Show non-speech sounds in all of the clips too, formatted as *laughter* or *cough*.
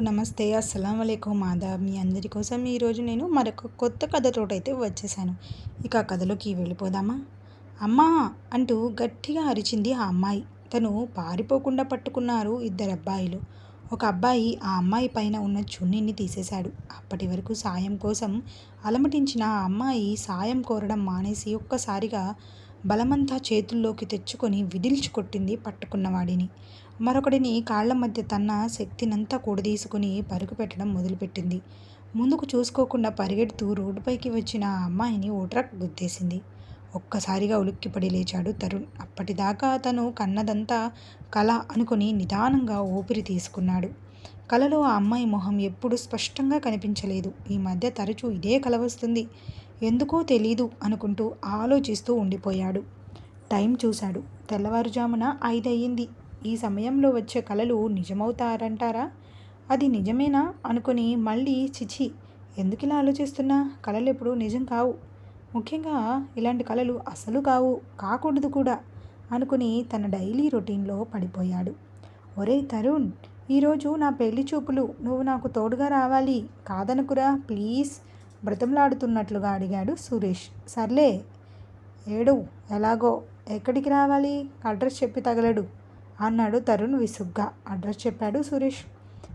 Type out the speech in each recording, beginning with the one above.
నమస్తే అస్సలం అయికం ఆదాబ్. మీ అందరి కోసం ఈరోజు నేను మరొక కొత్త కథతోటైతే వచ్చేసాను. ఇక ఆ కథలోకి వెళ్ళిపోదామా? అమ్మా అంటూ గట్టిగా అరిచింది ఆ అమ్మాయి. తను పారిపోకుండా పట్టుకున్నారు ఇద్దరు అబ్బాయిలు. ఒక అబ్బాయి ఆ అమ్మాయి పైన ఉన్న చున్నీని తీసేశాడు. అప్పటి వరకు సాయం కోసం అలమటించిన ఆ అమ్మాయి సాయం కోరడం మానేసి ఒక్కసారిగా బలమంతా చేతుల్లోకి తెచ్చుకొని విదిల్చి కొట్టింది పట్టుకున్నవాడిని. మరొకడిని కాళ్ళ మధ్య తన్న శక్తినంతా కూడదీసుకుని పరుగు పెట్టడం మొదలుపెట్టింది. ముందుకు చూసుకోకుండా పరిగెడుతూ రోడ్డుపైకి వచ్చిన ఆ అమ్మాయిని ఓ ట్రక్ గుద్దేసింది. ఒక్కసారిగా ఉలిక్కిపడి లేచాడు తరుణ్. అప్పటిదాకా తను కన్నదంతా కళ అనుకుని నిదానంగా ఊపిరి తీసుకున్నాడు. కలలో ఆ అమ్మాయి మొహం ఎప్పుడు స్పష్టంగా కనిపించలేదు. ఈ మధ్య తరచూ ఇదే కల వస్తుంది. ఎందుకో తెలీదు అనుకుంటూ ఆలోచిస్తూ ఉండిపోయాడు. టైం చూశాడు. తెల్లవారుజామున ఐదయ్యింది. ఈ సమయంలో వచ్చే కళలు నిజమవుతారంటారా? అది నిజమేనా? అనుకుని మళ్ళీ చిచి ఎందుకు ఇలా ఆలోచిస్తున్నా? కళలు ఎప్పుడు నిజం కావు. ముఖ్యంగా ఇలాంటి కళలు అసలు కావు కాకూడదు కూడా అనుకుని తన డైలీ రొటీన్లో పడిపోయాడు. ఒరే తరుణ్ ఈరోజు నా పెళ్ళి చూపులు నువ్వు నాకు తోడుగా రావాలి కాదనుకురా? ప్లీజ్ బ్రతంలాడుతున్నట్లుగా అడిగాడు సురేష్. సర్లే ఏడు ఎలాగో ఎక్కడికి రావాలి? అడ్రస్ చెప్పి తగలడు. అన్నాడు తరుణ్ విసుగ్గా. అడ్రస్ చెప్పాడు సురేష్.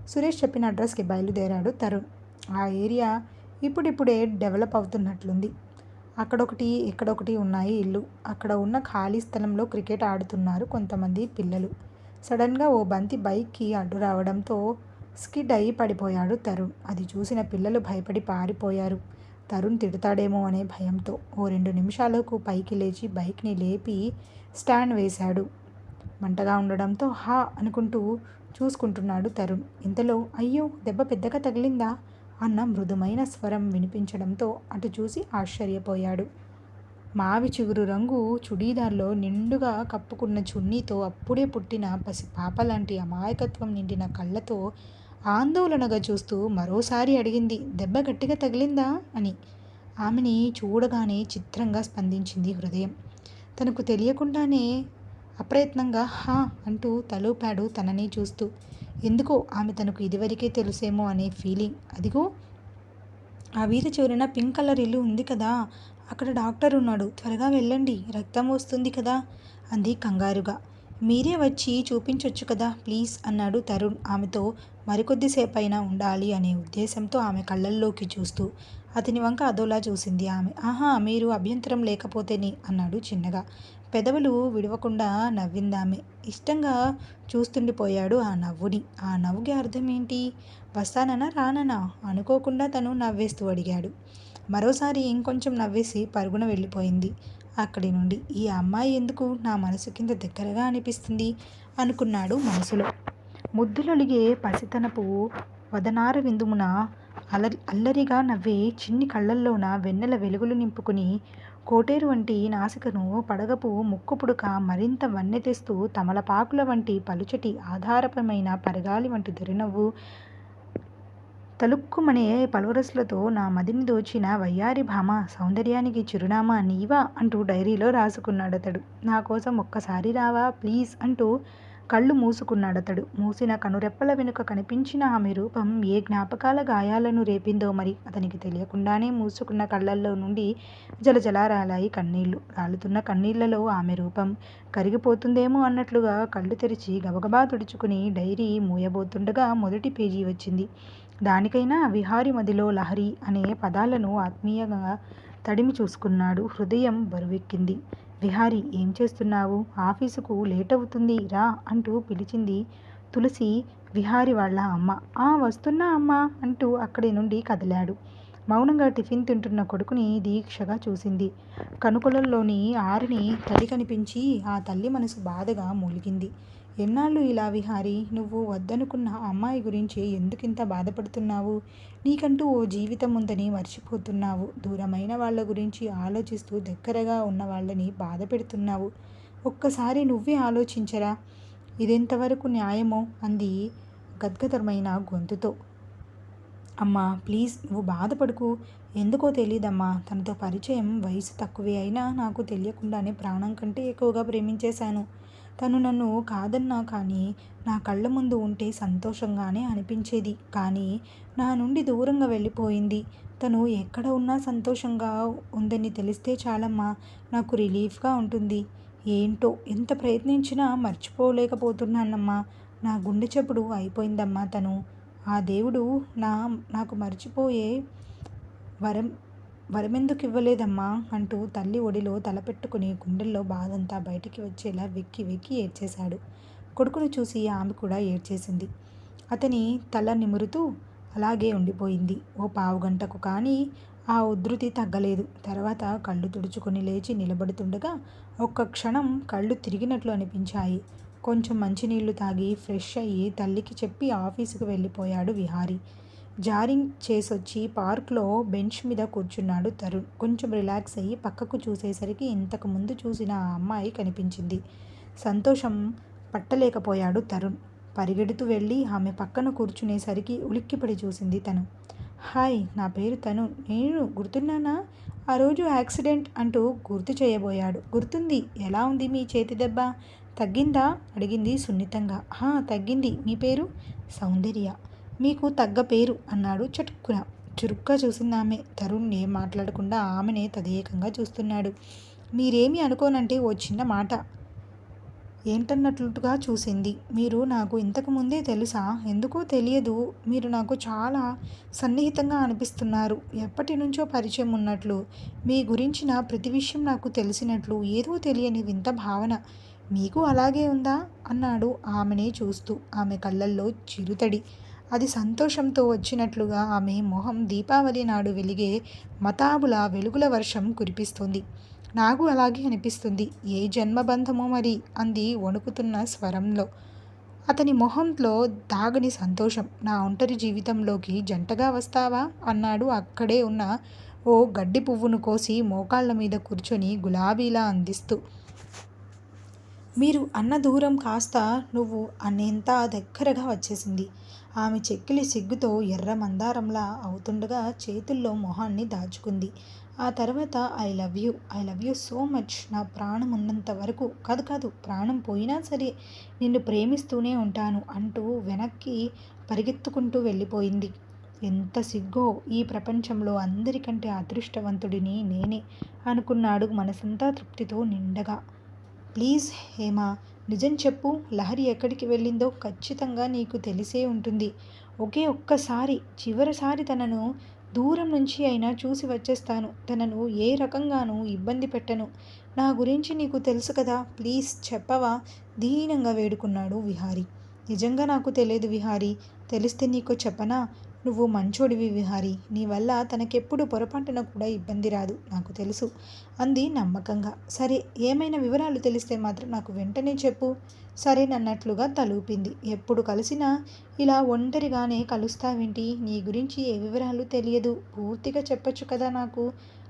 సురేష్ చెప్పిన అడ్రస్కి బయలుదేరాడు తరుణ్. ఆ ఏరియా ఇప్పుడిప్పుడే డెవలప్ అవుతున్నట్లుంది. అక్కడొకటి ఇక్కడొకటి ఉన్నాయి ఇల్లు. అక్కడ ఉన్న ఖాళీ స్థలంలో క్రికెట్ ఆడుతున్నారు కొంతమంది పిల్లలు. సడన్గా ఓ బంతి బైక్కి అడ్డు రావడంతో స్కిడ్ అయి పడిపోయాడు తరుణ్. అది చూసిన పిల్లలు భయపడి పారిపోయారు. తరుణ్ తిడతాడేమో అనే భయంతో ఓ రెండు నిమిషాలకు పైకి లేచి బైక్ని లేపి స్టాండ్ వేశాడు. మంటగా ఉండడంతో హా అనుకుంటూ చూసుకుంటున్నాడు తరుణ్. ఇంతలో అయ్యో దెబ్బ పెద్దగా తగిలిందా అన్న మృదుమైన స్వరం వినిపించడంతో అటు చూసి ఆశ్చర్యపోయాడు. మావి చిగురు రంగు చుడీదార్లో నిండుగా కప్పుకున్న చున్నీతో అప్పుడే పుట్టిన పసి పాప లాంటి అమాయకత్వం నిండిన కళ్ళతో ఆందోళనగా చూస్తూ మరోసారి అడిగింది దెబ్బ గట్టిగా తగిలిందా అని. ఆమెని చూడగానే చిత్రంగా స్పందించింది హృదయం. తనకు తెలియకుండానే అప్రయత్నంగా హా అంటూ తలూపాడు తనని చూస్తూ. ఎందుకో ఆమె తనకు ఇదివరకే తెలుసేమో అనే ఫీలింగ్. అదిగో ఆ వీధి చివరిన పింక్ కలర్ ఇల్లు ఉంది కదా అక్కడ డాక్టర్ ఉన్నాడు. త్వరగా వెళ్ళండి రక్తం వస్తుంది కదా అంది కంగారుగా. మీరే వచ్చి చూపించొచ్చు కదా ప్లీజ్ అన్నాడు తరుణ్ ఆమెతో మరికొద్దిసేపైనా ఉండాలి అనే ఉద్దేశంతో ఆమె కళ్ళల్లోకి చూస్తూ. అతని వంక అదోలా చూసింది ఆమె. ఆహా మీరు అభ్యంతరం లేకపోతేనే అన్నాడు చిన్నగా. పెదవులు విడవకుండా నవ్విందామె. ఇష్టంగా చూస్తుండిపోయాడు ఆ నవ్వుని. ఆ నవ్వుకి అర్థం ఏంటి? వస్తానన్నా రానన్నా అనుకోకుండా తను నవ్వేస్తూ అడిగాడు. మరోసారి ఇంకొంచెం నవ్వేసి పరుగున వెళ్ళిపోయింది. అక్కడి నుండి ఈ అమ్మాయి ఎందుకు నా మనసు కింద దగ్గరగా అనిపిస్తుంది? అనుకున్నాడు మనసులో. ముద్దులొలిగే పసితనపు వదనార విందుమున అల అల్లరిగా నవ్వే చిన్ని కళ్ళల్లోన వెన్నెల వెలుగులు నింపుకుని కోటేరు వంటి నాసికను పడగపు ముక్కు పుడక మరింత వన్నె తెస్తూ తమలపాకుల వంటి పలుచటి ఆధారపమైన పరగాలి వంటి దొరినవ్వు తలుక్కుమనే పలువరసులతో నా మదిని దోచిన వయ్యారి భామ సౌందర్యానికి చిరునామా నీవా అంటూ డైరీలో రాసుకున్నాడతడు. నా కోసం ఒక్కసారి రావా ప్లీజ్ అంటూ కళ్ళు మూసుకున్నాడతడు. మూసిన కనురెప్పల వెనుక కనిపించిన ఆమె రూపం ఏ జ్ఞాపకాల గాయాలను రేపిందో మరి అతనికి తెలియకుండానే మూసుకున్న కళ్ళల్లో నుండి జలజలారాలాయి కన్నీళ్ళు. రాలుతున్న కన్నీళ్ళలో ఆమె రూపం కరిగిపోతుందేమో అన్నట్లుగా కళ్ళు తెరిచి గబగబా తుడుచుకుని డైరీ మూయబోతుండగా మొదటి పేజీ వచ్చింది. దానికైనా విహారి మదిలో లహరి అనే పదాలను ఆత్మీయంగా తడిమి చూసుకున్నాడు. హృదయం బరువెక్కింది. విహారి ఏం చేస్తున్నావు? ఆఫీసుకు లేట్ అవుతుంది రా అంటూ పిలిచింది తులసి విహారి వాళ్ళ అమ్మ. ఆ వస్తున్నా అమ్మ అంటూ అక్కడి నుండి కదిలాడు. మౌనంగా టిఫిన్ తింటున్న కొడుకుని దీక్షగా చూసింది. కనుకొలల్లోని ఆరిని తల్లి కనిపించి ఆ తల్లి మనసు బాధగా మూలిగింది. ఎన్నాళ్ళు ఇలా విహారి? నువ్వు వద్దనుకున్న అమ్మాయి గురించి ఎందుకింత బాధపడుతున్నావు? నీకంటూ ఓ జీవితం ఉందని మర్చిపోతున్నావు. దూరమైన వాళ్ళ గురించి ఆలోచిస్తూ దగ్గరగా ఉన్న వాళ్ళని బాధ పెడుతున్నావు. ఒక్కసారి నువ్వే ఆలోచించరా? ఇదెంతవరకు న్యాయమో? అంది గద్గదరమైన గొంతుతో. అమ్మా ప్లీజ్ నువ్వు బాధపడుకు. ఎందుకో తెలియదమ్మా తనతో పరిచయం వయసు తక్కువే అయినా నాకు తెలియకుండానే ప్రాణం కంటే ఎక్కువగా ప్రేమించేశాను. తను నన్ను కాదన్నా కానీ నా కళ్ళ ముందు ఉంటే సంతోషంగానే అనిపించేది. కానీ నా నుండి దూరంగా వెళ్ళిపోయింది. తను ఎక్కడ ఉన్నా సంతోషంగా ఉందని తెలిస్తే చాలమ్మా నాకు రిలీఫ్గా ఉంటుంది. ఏంటో ఎంత ప్రయత్నించినా మర్చిపోలేకపోతున్నానమ్మా. నా గుండె చప్పుడు అయిపోయిందమ్మా తను. ఆ దేవుడు నా నాకు మర్చిపోయే వరం వరమెందుకు ఇవ్వలేదమ్మా అంటూ తల్లి ఒడిలో తలపెట్టుకుని గుండెల్లో బాధంతా బయటికి వచ్చేలా వెక్కి వెక్కి ఏడ్చేశాడు. కొడుకును చూసి ఆమె కూడా ఏడ్చేసింది. అతని తల నిమురుతూ అలాగే ఉండిపోయింది. ఓ పావు గంటకు కానీ ఆ ఉధృతి తగ్గలేదు. తర్వాత కళ్ళు తుడుచుకొని లేచి నిలబడుతుండగా ఒక్క క్షణం కళ్ళు తిరిగినట్లు అనిపించాయి. కొంచెం మంచినీళ్ళు తాగి ఫ్రెష్ అయ్యి తల్లికి చెప్పి ఆఫీసుకు వెళ్ళిపోయాడు విహారీ. జారింగ్ చేసొచ్చి పార్క్లో బెంచ్ మీద కూర్చున్నాడు తరుణ్. కొంచెం రిలాక్స్ అయ్యి పక్కకు చూసేసరికి ఇంతకు ముందు చూసిన ఆ అమ్మాయి కనిపించింది. సంతోషం పట్టలేకపోయాడు తరుణ్. పరిగెడుతూ వెళ్ళి ఆమె పక్కన కూర్చునేసరికి ఉలిక్కిపడి చూసింది తను. హాయ్ నా పేరు తను. నేను గుర్తున్నానా? ఆ రోజు యాక్సిడెంట్ అంటూ గుర్తు చేయబోయాడు. గుర్తుంది. ఎలా ఉంది మీ చేతి దెబ్బ? తగ్గిందా? అడిగింది సున్నితంగా. హా తగ్గింది. మీ పేరు? సౌందర్య. మీకు తగ్గ పేరు అన్నాడు చటుక్కున. చురుగ్గా చూసింది ఆమె తరుణ్ని మాట్లాడకుండా ఆమెనే తదేకంగా చూస్తున్నాడు. మీరేమి అనుకోనంటే ఓ చిన్న మాట. ఏంటన్నట్లుగా చూసింది. మీరు నాకు ఇంతకు ముందే తెలుసా? ఎందుకో తెలియదు. మీరు నాకు చాలా సన్నిహితంగా అనిపిస్తున్నారు. ఎప్పటి నుంచో పరిచయం ఉన్నట్లు. మీ గురించిన ప్రతి విషయం నాకు తెలిసినట్లు. ఏదో తెలియని వింత భావన. మీకు అలాగే ఉందా అన్నాడు ఆమెనే చూస్తూ. ఆమె కళ్ళల్లో చిరుతడి. అది సంతోషంతో వచ్చినట్లుగా ఆమె మొహం దీపావళి నాడు వెలిగే మతాబుల వెలుగుల వర్షం కురిపిస్తుంది. నాకు అలాగే అనిపిస్తుంది. ఏ జన్మబంధమో మరి అంది వణుకుతున్న స్వరంలో. అతని మొహంలో దాగని సంతోషం. నా ఒంటరి జీవితంలోకి జంటగా వస్తావా అన్నాడు అక్కడే ఉన్న ఓ గడ్డి పువ్వును కోసి మోకాళ్ళ మీద కూర్చొని గులాబీలా అందిస్తూ. మీరు అన్న దూరం కాస్త నువ్వు అన్నేంత దగ్గరగా వచ్చేసింది. ఆమె చెక్కిలి సిగ్గుతో ఎర్ర మందారంలా అవుతుండగా చేతుల్లో మొహాన్ని దాచుకుంది. ఆ తర్వాత I love you I love you so much. నా ప్రాణం ఉన్నంత వరకు కాదు కాదు ప్రాణం పోయినా సరే నిన్ను ప్రేమిస్తూనే ఉంటాను అంటూ వెనక్కి పరిగెత్తుకుంటూ వెళ్ళిపోయింది. ఎంత సిగ్గో ఈ ప్రపంచంలో అందరికంటే అదృష్టవంతుడిని నేనే అనుకున్నాడు మనసంతా తృప్తితో నిండగా. ప్లీజ్ హేమా నిజం చెప్పు. లహరి ఎక్కడికి వెళ్ళిందో ఖచ్చితంగా నీకు తెలిసే ఉంటుంది. ఒకే ఒక్కసారి చివరిసారి తనను దూరం నుంచి అయినా చూసి వచ్చేస్తాను. తనను ఏ రకంగానూ ఇబ్బంది పెట్టను. నా గురించి నీకు తెలుసు కదా. ప్లీజ్ చెప్పవా? దీనంగా వేడుకున్నాడు విహారీ. నిజంగా నాకు తెలియదు విహారీ. తెలిస్తే నీకు చెప్పనా? నువ్వు మంచోడివి విహారి. నీ వల్ల తనకెప్పుడు పొరపాటున కూడా ఇబ్బంది రాదు నాకు తెలుసు. అంది నమ్మకంగా. సరే ఏమైనా వివరాలు తెలిస్తే మాత్రం నాకు వెంటనే చెప్పు. సరేనన్నట్లుగా తలూపింది. ఎప్పుడు కలిసినా ఇలా ఒంటరిగానే కలుస్తావేంటి? నీ గురించి ఏ వివరాలు తెలియదు. పూర్తిగా చెప్పొచ్చు కదా నాకు.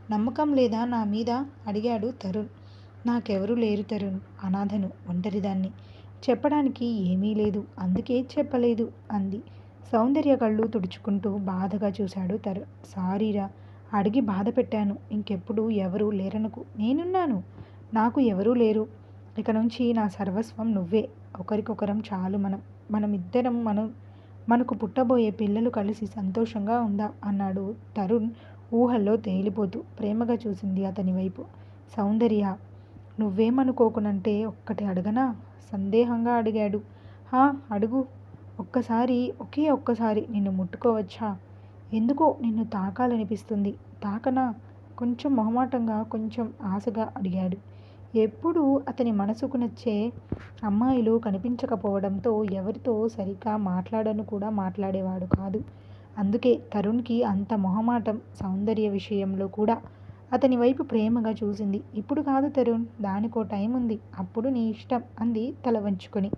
నమ్మకం లేదా నా మీద? అడిగాడు తరుణ్. నాకెవరూ లేరు తరుణ్. అనాథను ఒంటరిదాన్ని. చెప్పడానికి ఏమీ లేదు. అందుకే చెప్పలేదు అంది. సౌందర్య కళ్ళు తుడుచుకుంటూ బాధగా చూశాడు తరు సారీరా. అడిగి బాధ పెట్టాను. ఇంకెప్పుడు ఎవరూ లేరనుకు. నేనున్నాను. నాకు ఎవరూ లేరు. ఇక నుంచి నా సర్వస్వం నువ్వే. ఒకరికొకరం చాలు మనం. మనమిద్దరం మనం మనకు పుట్టబోయే పిల్లలు కలిసి సంతోషంగా ఉందా అన్నాడు తరుణ్ ఊహల్లో తేలిపోతూ. ప్రేమగా చూసింది అతని వైపు. సౌందర్య నువ్వేమనుకోకునంటే ఒక్కటి అడగనా? సందేహంగా అడిగాడు. హా అడుగు. ఒక్కసారి ఒకే ఒక్కసారి నిన్ను ముట్టుకోవచ్చా? ఎందుకో నిన్ను తాకాలనిపిస్తుంది. తాకనా? కొంచెం మొహమాటంగా కొంచెం ఆశగా అడిగాడు. ఎప్పుడూ అతని మనసుకు నచ్చే అమ్మాయిలు కనిపించకపోవడంతో ఎవరితో సరిగ్గా మాట్లాడను కూడా మాట్లాడేవాడు కాదు. అందుకే తరుణ్కి అంత మొహమాటం సౌందర్య విషయంలో కూడా అతని వైపు ప్రేమగా చూసింది. ఇప్పుడు కాదు తరుణ్ దానికో టైం ఉంది అప్పుడు నీ ఇష్టం అంది తల వంచుకొని.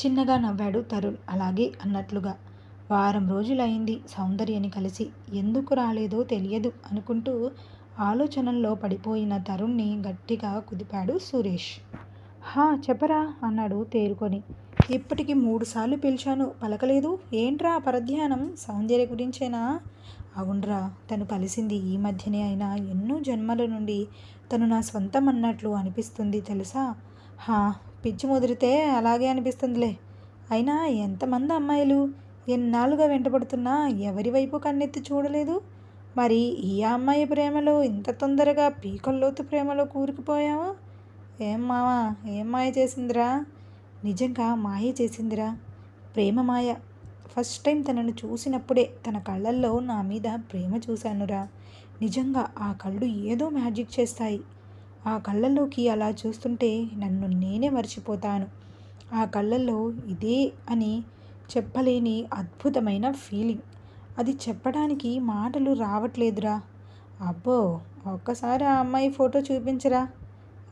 చిన్నగా నవ్వాడు తరుణ్. అలాగే అన్నట్లుగా. వారం రోజులైంది సౌందర్యని కలిసి. ఎందుకు రాలేదో తెలియదు అనుకుంటూ ఆలోచనల్లో పడిపోయిన తరుణ్ని గట్టిగా కుదిపాడు సురేష్. హా చెప్పరా అన్నాడు తేరుకొని. ఇప్పటికి మూడుసార్లు పిలిచాను. పలకలేదు. ఏంట్రా పరధ్యానం? సౌందర్య గురించేనా? అవునరా తను కలిసింది ఈ మధ్యనే అయినా ఎన్నో జన్మల నుండి తను నా స్వంతం అన్నట్లు అనిపిస్తుంది తెలుసా? హా పిచ్చి ముదిరితే అలాగే అనిపిస్తుందిలే. అయినా ఎంతమంది అమ్మాయిలు ఎన్నాళ్ళుగా వెంటబడుతున్నా ఎవరి వైపు కన్నెత్తి చూడలేదు? మరి ఈ అమ్మాయి ప్రేమలో ఇంత తొందరగా పీకల్లోతు ప్రేమలో కూరుకుపోయావు? ఏం మావా ఏం మాయ చేసిందిరా? నిజంగా మాయ చేసిందిరా? ప్రేమ మాయ. ఫస్ట్ టైం తనను చూసినప్పుడే తన కళ్ళల్లో నా మీద ప్రేమ చూశానురా. నిజంగా ఆ కళ్ళు ఏదో మ్యాజిక్ చేస్తాయి. ఆ కళ్ళల్లోకి అలా చూస్తుంటే నన్ను నేనే మర్చిపోతాను. ఆ కళ్ళల్లో ఇదే అని చెప్పలేని అద్భుతమైన ఫీలింగ్. అది చెప్పడానికి మాటలు రావట్లేదురా. అబ్బో ఒక్కసారి ఆ అమ్మాయి ఫోటో చూపించరా?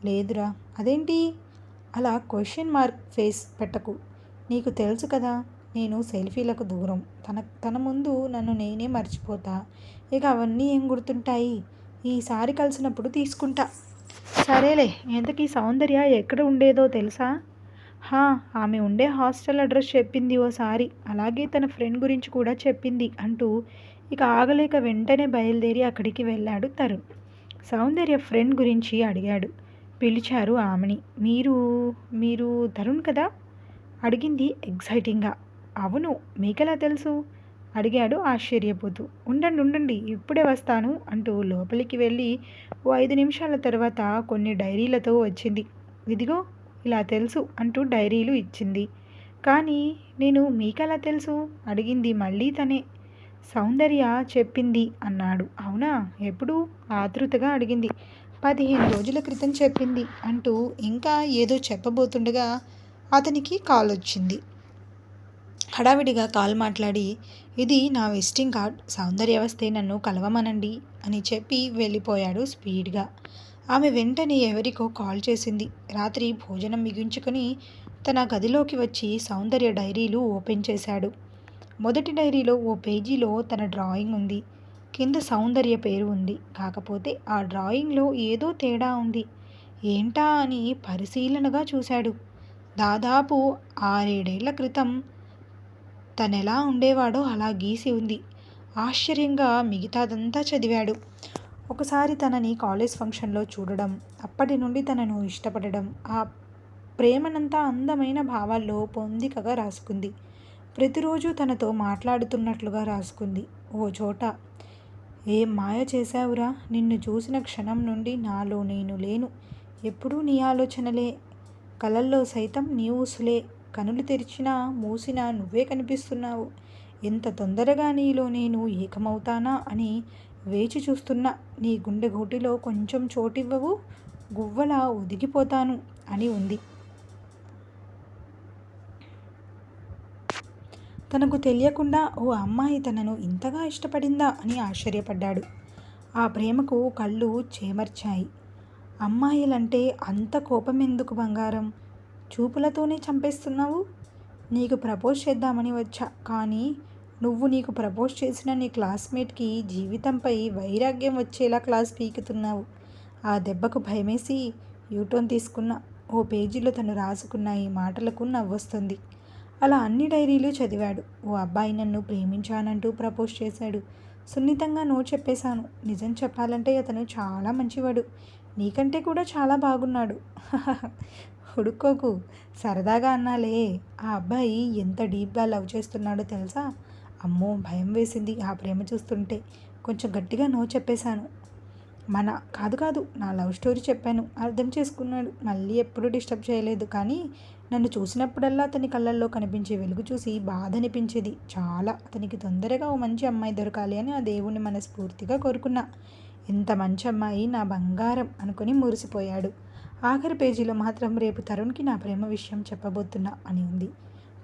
లేదురా. అదేంటి? అలా క్వశ్చన్ మార్క్ ఫేస్ పెట్టకు. నీకు తెలుసు కదా నేను సెల్ఫీలకు దూరం. తన తన ముందు నన్ను నేనే మర్చిపోతా. ఇక అవన్నీ ఏం గుర్తుంటాయి? ఈసారి కలిసినప్పుడు తీసుకుంటా. సరేలే ఎంతకీ సౌందర్య ఎక్కడ ఉండేదో తెలుసా? హా ఆమె ఉండే హాస్టల్ అడ్రస్ చెప్పింది ఓసారి. అలాగే తన ఫ్రెండ్ గురించి కూడా చెప్పింది అంటూ ఇక ఆగలేక వెంటనే బయలుదేరి అక్కడికి వెళ్ళాడు తరుణ్. సౌందర్య ఫ్రెండ్ గురించి అడిగాడు. పిలిచారు ఆమెని. మీరు మీరు తరుణ్ కదా? అడిగింది ఎగ్జైటింగ్గా అవును మీకెలా తెలుసు? అడిగాడు ఆశ్చర్యపోతూ. ఉండండి ఉండండి ఇప్పుడే వస్తాను అంటూ లోపలికి వెళ్ళి ఓ ఐదు నిమిషాల తర్వాత కొన్ని డైరీలతో వచ్చింది. ఇదిగో ఇలా తెలుసు అంటూ డైరీలు ఇచ్చింది. కానీ నేను మీకెలా తెలుసు? అడిగింది మళ్ళీ తనే. సౌందర్య చెప్పింది అన్నాడు. అవునా? ఎప్పుడు? ఆతృతగా అడిగింది. పదిహేను రోజుల క్రితం చెప్పింది అంటూ ఇంకా ఏదో చెప్పబోతుండగా అతనికి కాల్ వచ్చింది హడావిడిగా కాల్ మాట్లాడి ఇది నా విజిటింగ్ కార్డ్ సౌందర్య వస్తే నన్ను కలవమనండి అని చెప్పి వెళ్ళిపోయాడు స్పీడ్గా. ఆమె వెంటనే ఎవరికో కాల్ చేసింది. రాత్రి భోజనం మిగించుకొని తన గదిలోకి వచ్చి సౌందర్య డైరీలు ఓపెన్ చేశాడు. మొదటి డైరీలో ఓ పేజీలో తన డ్రాయింగ్ ఉంది. కింద సౌందర్య పేరు ఉంది. కాకపోతే ఆ డ్రాయింగ్లో ఏదో తేడా ఉంది. ఏంటా అని పరిశీలనగా చూశాడు. దాదాపు ఆరేడేళ్ళ క్రితం తనెలా ఉండేవాడో అలా గీసి ఉంది. ఆశ్చర్యంగా మిగతాదంతా చదివాడు. ఒకసారి తనని కాలేజ్ ఫంక్షన్లో చూడడం అప్పటి నుండి తనను ఇష్టపడడం ఆ ప్రేమనంతా అందమైన భావాల్లో పొందికగా రాసుకుంది. ప్రతిరోజు తనతో మాట్లాడుతున్నట్లుగా రాసుకుంది. ఓ చోట ఏం మాయ చేశావురా? నిన్ను చూసిన క్షణం నుండి నాలో నేను లేను. ఎప్పుడూ నీ ఆలోచనలే. కలల్లో సైతం నీ ఊసులే. కనులు తెరిచినా మూసినా నువ్వే కనిపిస్తున్నావు. ఎంత తొందరగా నీలో నేను ఏకమవుతానా అని వేచి చూస్తున్నా నీ గుండె గోటిలో కొంచెం చోటివ్వవు గువ్వలా ఒదిగిపోతాను అని ఉంది. తనకు తెలియకుండా ఓ అమ్మాయి తనను ఇంతగా ఇష్టపడిందా అని ఆశ్చర్యపడ్డాడు. ఆ ప్రేమకు కళ్ళు చేమర్చాయి. అమ్మాయిలంటే అంత కోపం ఎందుకు బంగారం? చూపులతోనే చంపేస్తున్నావు? నీకు ప్రపోజ్ చేద్దామని వచ్చా. కానీ నువ్వు నీకు ప్రపోజ్ చేసిన నీ క్లాస్మేట్కి జీవితంపై వైరాగ్యం వచ్చేలా క్లాస్ పీకుతున్నావు. ఆ దెబ్బకు భయమేసి యూటోన్ తీసుకున్న. ఓ పేజీలో తను రాసుకున్న ఈ మాటలకు నవ్వొస్తుంది. అలా అన్ని డైరీలు చదివాడు. ఓ అబ్బాయి నన్ను ప్రేమించానంటూ ప్రపోజ్ చేశాడు. సున్నితంగా నో చెప్పేశాను. నిజం చెప్పాలంటే అతను చాలా మంచివాడు. నీకంటే కూడా చాలా బాగున్నాడు. *laughs* హుడుక్కోకు. సరదాగా అన్నాలే. ఆ అబ్బాయి ఎంత డీప్గా లవ్ చేస్తున్నాడో తెలుసా? అమ్మో భయం వేసింది ఆ ప్రేమ చూస్తుంటే. కొంచెం గట్టిగా నో చెప్పేశాను. మన కాదు కాదు నా లవ్ స్టోరీ చెప్పాను. అర్థం చేసుకున్నాడు. మళ్ళీ ఎప్పుడూ డిస్టర్బ్ చేయలేదు. కానీ నన్ను చూసినప్పుడల్లా అతని కళ్ళల్లో కనిపించే వెలుగు చూసి బాధ అనిపించేది. చాలా. అతనికి తొందరగా ఓ మంచి అమ్మాయి దొరకాలి అని ఆ దేవుణ్ణి మనస్ఫూర్తిగా కోరుకున్నా. ఎంత మంచి అమ్మాయి నా బంగారం అనుకుని మురిసిపోయాడు. ఆఖరి పేజీలో మాత్రం రేపు తరుణ్కి నా ప్రేమ విషయం చెప్పబోతున్నా అని ఉంది.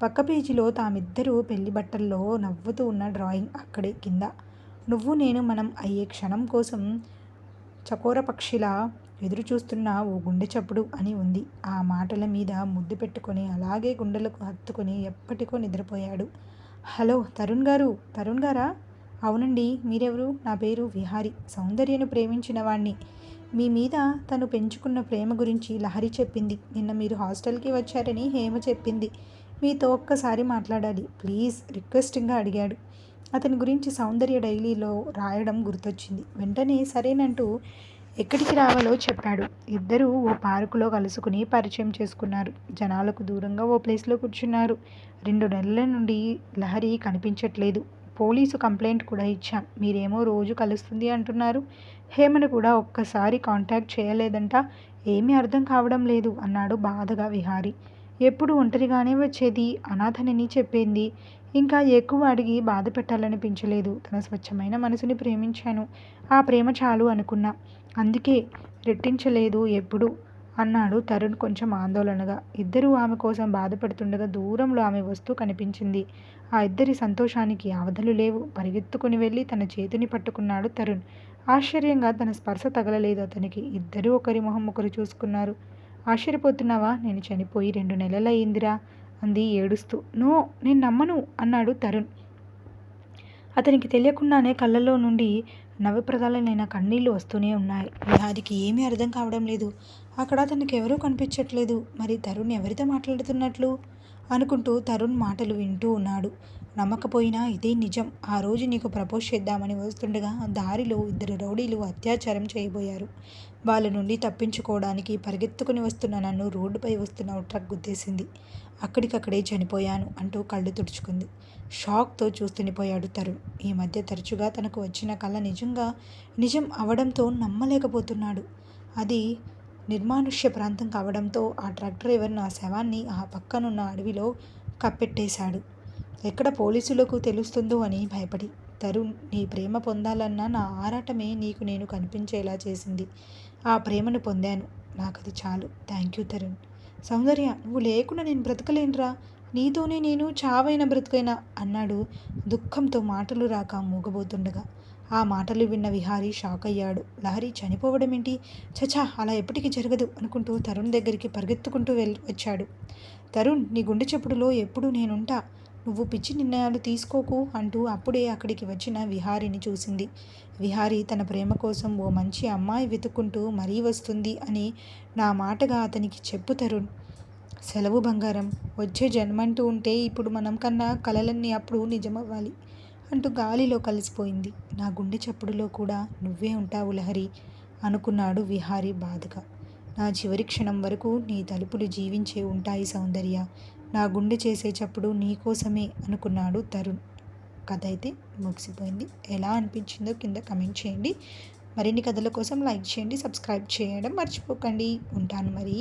పక్క పేజీలో తామిద్దరూ పెళ్ళి బట్టల్లో నవ్వుతూ ఉన్న డ్రాయింగ్ అక్కడే కింద. నువ్వు నేను మనం అయ్యే క్షణం కోసం చకోర పక్షిలా ఎదురు చూస్తున్న ఓ గుండె చప్పుడు అని ఉంది. ఆ మాటల మీద ముద్దు పెట్టుకొని అలాగే గుండెలకు హత్తుకొని ఎప్పటికో నిద్రపోయాడు. హలో తరుణ్ గారు తరుణ్ గారా? అవునండి మీరెవరు? నా పేరు విహారి. సౌందర్యను ప్రేమించిన వాణ్ణి. మీ మీద తను పెంచుకున్న ప్రేమ గురించి లహరి చెప్పింది. నిన్న మీరు హాస్టల్కి వచ్చారని హేమ చెప్పింది. మీతో ఒక్కసారి మాట్లాడాలి. ప్లీజ్ రిక్వెస్టింగ్గా అడిగాడు. అతని గురించి సౌందర్య డైలీలో రాయడం గుర్తొచ్చింది. వెంటనే సరేనంటూ ఎక్కడికి రావాలో చెప్పాడు. ఇద్దరూ ఓ పార్కులో కలుసుకుని పరిచయం చేసుకున్నారు. జనాలకు దూరంగా ఓ ప్లేస్లో కూర్చున్నారు. రెండు నెలల నుండి లహరి కనిపించట్లేదు. పోలీసు కంప్లైంట్ కూడా ఇచ్చాం. మీరేమో రోజు కలుస్తుంది అంటున్నారు. హేమను కూడా ఒక్కసారి కాంటాక్ట్ చేయలేదంట. ఏమీ అర్థం కావడం లేదు అన్నాడు బాధగా విహారి. ఎప్పుడు ఒంటరిగానే వచ్చేది? అనాథనని చెప్పింది. ఇంకా ఎక్కువ అడిగి బాధ పెట్టాలనిపించలేదు. తన స్వచ్ఛమైన మనసుని ప్రేమించాను. ఆ ప్రేమ చాలు అనుకున్నా. అందుకే రెట్టించలేదు ఎప్పుడు. అన్నాడు తరుణ్ కొంచెం ఆందోళనగా. ఇద్దరూ ఆమె కోసం బాధపడుతుండగా దూరంలో ఆమె వస్తూ కనిపించింది. ఆ ఇద్దరి సంతోషానికి అవధులు లేవు. పరిగెత్తుకుని వెళ్ళి తన చేతిని పట్టుకున్నాడు తరుణ్. ఆశ్చర్యంగా తన స్పర్శ తగలలేదు అతనికి. ఇద్దరూ ఒకరి మొహం ఒకరు చూసుకున్నారు. ఆశ్చర్యపోతున్నావా? నేను చనిపోయి రెండు నెలలయ్యిందిరా అంది ఏడుస్తూ. నో నేను నమ్మను అన్నాడు తరుణ్. అతనికి తెలియకుండానే కళ్ళల్లో నుండి నవ్యప్రదాలైన కన్నీళ్ళు వస్తూనే ఉన్నాయి. విహారికి ఏమీ అర్థం కావడం లేదు. అక్కడ తనకు ఎవరూ కనిపించట్లేదు. మరి తరుణ్ ఎవరితో మాట్లాడుతున్నట్లు? అనుకుంటూ తరుణ్ మాటలు వింటూ ఉన్నాడు. నమ్మకపోయినా ఇదే నిజం. ఆ రోజు నీకు ప్రపోజ్ చేద్దామని వస్తుండగా దారిలో ఇద్దరు రౌడీలు అత్యాచారం చేయబోయారు. వాళ్ళ నుండి తప్పించుకోవడానికి పరిగెత్తుకుని వస్తున్న నన్ను రోడ్డుపై వస్తున్న ట్రక్ గుద్దేసింది. అక్కడికక్కడే చనిపోయాను అంటూ కళ్ళు తుడుచుకుంది. షాక్తో చూస్తుండిపోయాడు తరుణ్. ఈ మధ్య తరచుగా తనకు వచ్చిన కళ నిజంగా నిజం అవడంతో నమ్మలేకపోతున్నాడు. అది నిర్మానుష్య ప్రాంతం కావడంతో ఆ ట్రక్ డ్రైవర్ నా శవాన్ని ఆ పక్కనున్న అడవిలో కప్పెట్టేశాడు. ఎక్కడ పోలీసులకు తెలుస్తుందో అని భయపడి. తరుణ్ నీ ప్రేమ పొందాలన్న నా ఆరాటమే నీకు నేను కనిపించేలా చేసింది. ఆ ప్రేమను పొందాను. నాకు అది చాలు. Thank you Tarun. సౌందర్య నువ్వు లేకుండా నేను బ్రతకలేనురా. నీతోనే నేను చావైన బ్రతుకైనా అన్నాడు. దుఃఖంతో మాటలు రాక మూగబోతుండగా. ఆ మాటలు విన్న విహారీ షాక్ అయ్యాడు లహరి చనిపోవడం ఏంటి చచా అలా ఎప్పటికీ జరగదు అనుకుంటూ తరుణ్ దగ్గరికి పరిగెత్తుకుంటూ వెళ్ళి వచ్చాడు. తరుణ్ నీ గుండె చెప్పుడులో ఎప్పుడు నేనుంటా? నువ్వు పిచ్చి నిర్ణయాలు తీసుకోకు అంటూ అప్పుడే అక్కడికి వచ్చిన విహారిని చూసింది. విహారి తన ప్రేమ కోసం ఓ మంచి అమ్మాయి వెతుక్కుంటూ మరీ వస్తుంది అని నా మాటగా అతనికి చెప్పు తరుణ్. సెలవు బంగారం. వచ్చే జన్మంటూ ఉంటే ఇప్పుడు మనం కన్నా కలలన్నీ అప్పుడు నిజమవ్వాలి. అంటూ గాలిలో కలిసిపోయింది. నా గుండె చప్పుడులో కూడా నువ్వే ఉంటావు లహరి అనుకున్నాడు విహారి బాధగా. నా చివరి క్షణం వరకు నీ తలుపులు జీవించే ఉంటాయి సౌందర్య. నా గుండె చేసే చప్పుడు నీకోసమే అనుకున్నాడు తరుణ్. కథ అయితే ముగిసిపోయింది. ఎలా అనిపించిందో కింద కమెంట్ చేయండి. మరిన్ని కథల కోసం లైక్ చేయండి సబ్స్క్రైబ్ చేయడం మర్చిపోకండి. ఉంటాను మరి.